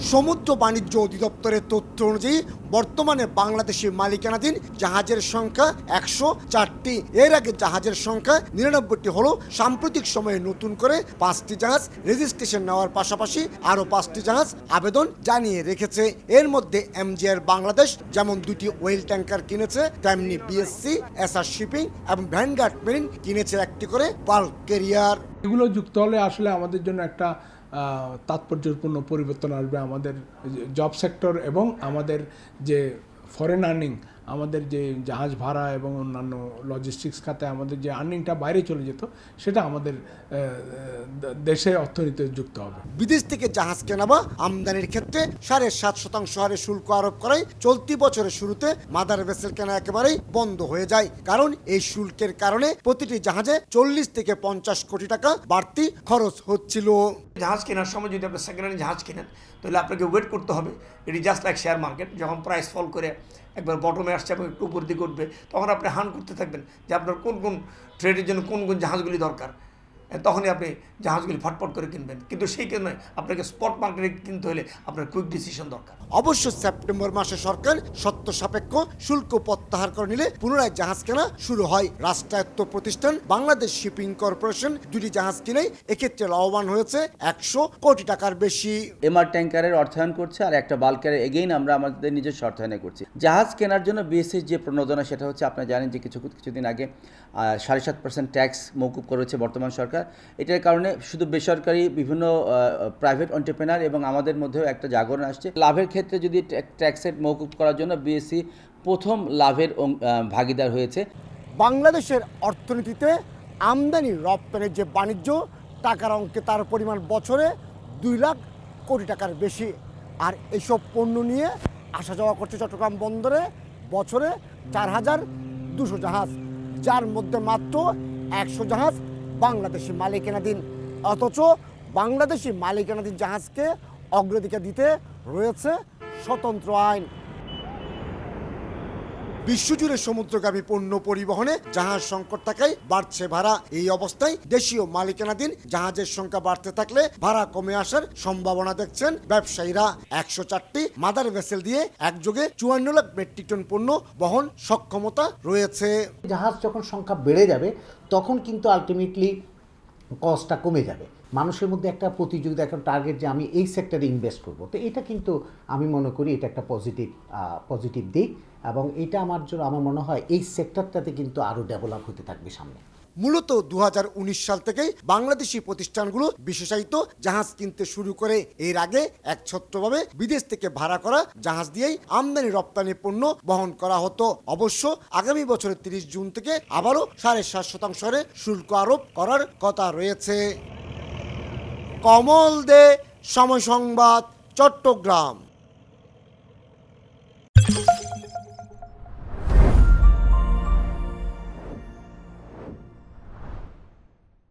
সমুদ্র বাণিজ্য অধিদপ্তরের তথ্য অনুযায়ী বর্তমানে বাংলাদেশের মালিকানাধীন জাহাজের সংখ্যা একশো চারটি। এর আগে জাহাজের সংখ্যা নিরানব্বইটি হলো সাম্প্রতিক সময়ে নতুন করে পাঁচটি জাহাজ রেজিস্ট্রেশন নেওয়ার পাশাপাশি আরও পাঁচটি জাহাজ আবেদন জানিয়ে রেখেছে। এর মধ্যে এমজিআর বাংলাদেশ যেমন দুটি ওয়েল ট্যাঙ্কার কিনেছে, তেমনি বিএসসি, এসআর শিপিং এবং ভ্যানগার্ড মেরিন কিনেছে একটি করে বাল্ক কেরিয়ার এগুলো যুক্ত হলে আসলে আমাদের জন্য একটা তাৎপর্যপূর্ণ পরিবর্তন আসবে আমাদের জব সেক্টর এবং আমাদের যে ফরেন আর্নিং আমাদের যে জাহাজ ভাড়া এবং অন্যান্য লজিস্টিক্স খাতে আমাদের যে আর্নিংটা বাইরে চলে যেত সেটা আমাদের দেশে অর্থনীতিতে যুক্ত হবে। বিদেশ থেকে জাহাজ কেনা বা আমদানির ক্ষেত্রে সাড়ে সাত শতাংশ হারে শুল্ক আরোপ করায় চলতি বছরের শুরুতে মাদার ভেসেল কেনা একেবারেই বন্ধ হয়ে যায়। কারণ এই শুল্কের কারণে প্রতিটি জাহাজে চল্লিশ থেকে পঞ্চাশ কোটি টাকা বাড়তি খরচ হচ্ছিল। জাহাজ কেনার সময় যদি আপনি সেকেন্ড হ্যান্ড জাহাজ কেনেন তাহলে আপনাকে ওয়েট করতে হবে। এটি জাস্ট লাইক শেয়ার মার্কেট যখন প্রাইস ফল করে একবার বটমে আসছে এবং একটু উপর দিকে উঠবে, তখন আপনি হান করতে থাকবেন যে আপনার কোন কোন ট্রেডের জন্য কোন কোন জাহাজগুলি দরকার। তখনই আপনি জাহাজগুলি ফটফট করে কিনবেন। কিন্তু সেই কারণে আপনাকে স্পট মার্কেটে কিনতে হলে আপনার কুইক ডিসিশন দরকার। অবশ্য সেপ্টেম্বর মাসে সরকার সত্য সাপেক্ষ শুল্ক প্রত্যাহার করে নিলে পুনরায় জাহাজ কেনা শুরু হয়। রাষ্ট্রায়ত্ত প্রতিষ্ঠান বাংলাদেশ শিপিং কর্পোরেশন দুটি জাহাজ কিনে এক্ষেত্রে লাভবান হয়েছে একশো কোটি টাকার বেশি। এমআর ট্যাঙ্কারের অর্থায়ন করছে আর একটা বাল্কারের এগেইন আমরা আমাদের নিজস্ব অর্থায়নে করছি। জাহাজ কেনার জন্য বিএসসির যে প্রণোদনা সেটা হচ্ছে আপনারা জানেন যে কিছু কিছুদিন আগে সাড়ে সাত পার্সেন্ট ট্যাক্স মৌকুব করেছে বর্তমান সরকার। এটার কারণে শুধু বেসরকারি বিভিন্ন প্রাইভেট অন্টারপ্রেনার এবং আমাদের মধ্যেও একটা জাগরণ আসছে। লাভের ক্ষেত্রে যদি ট্যাক্সের মৌকুব করার জন্য বিএসসি প্রথম লাভের ভাগিদার হয়েছে। বাংলাদেশের অর্থনীতিতে আমদানি রপ্তানির যে বাণিজ্য, টাকার অঙ্কে তার পরিমাণ বছরে দুই লাখ কোটি টাকার বেশি। আর এইসব পণ্য নিয়ে আসা যাওয়া করছে চট্টগ্রাম বন্দরে বছরে চার হাজার দুশো জাহাজ, যার মধ্যে মাত্র একশো জাহাজ বাংলাদেশি মালিকানাধীন অথচ বাংলাদেশি মালিকানাধীন জাহাজকে অগ্রাধিকার দিতে রয়েছে স্বতন্ত্র আইন। বিশ্বজুড়ে সমুদ্রগামী পণ্য পরিবহনে জাহাজ সংকট থাকায় বাড়ছে ভাড়া। এই অবস্থায় দেশীয় মালিকানাধীন জাহাজের সংখ্যা বাড়তে থাকলে ভাড়া কমে আসার সম্ভাবনা দেখছেন ব্যবসায়ীরা। একশো চারটি মাদার ভেসেল দিয়ে একযোগে চুয়ান্ন লাখ মেট্রিক টন পণ্য বহন সক্ষমতা রয়েছে। জাহাজ যখন সংখ্যা বেড়ে যাবে, তখন কিন্তু আলটিমেটলি কস্টটা কমে যাবে। মানুষের মধ্যে একটা প্রতিযোগিতা, একটা টার্গেট যে আমি এই সেক্টরে ইনভেস্ট করব। তো এটা কিন্তু আমি মনে করি এটা একটা পজিটিভ পজিটিভ দিক এবং এটা আমার জন্য, আমার মনে হয় এই সেক্টরটাতে কিন্তু আরও ডেভেলপ হতে থাকবে সামনে। মূলত দুহাজার উনিশ সাল থেকেই বাংলাদেশি প্রতিষ্ঠানগুলো বিশেষায়িত জাহাজ কিনতে শুরু করে। এর আগে একছত্রভাবে বিদেশ থেকে ভাড়া করা জাহাজ দিয়েই আমদানি রপ্তানি পণ্য বহন করা হতো। অবশ্য আগামী বছরের তিরিশ জুন থেকে আবারও সাড়ে সাত শতাংশ হারে শুল্ক আরোপ করার কথা রয়েছে। কমল দে, সময় সংবাদ, চট্টগ্রাম।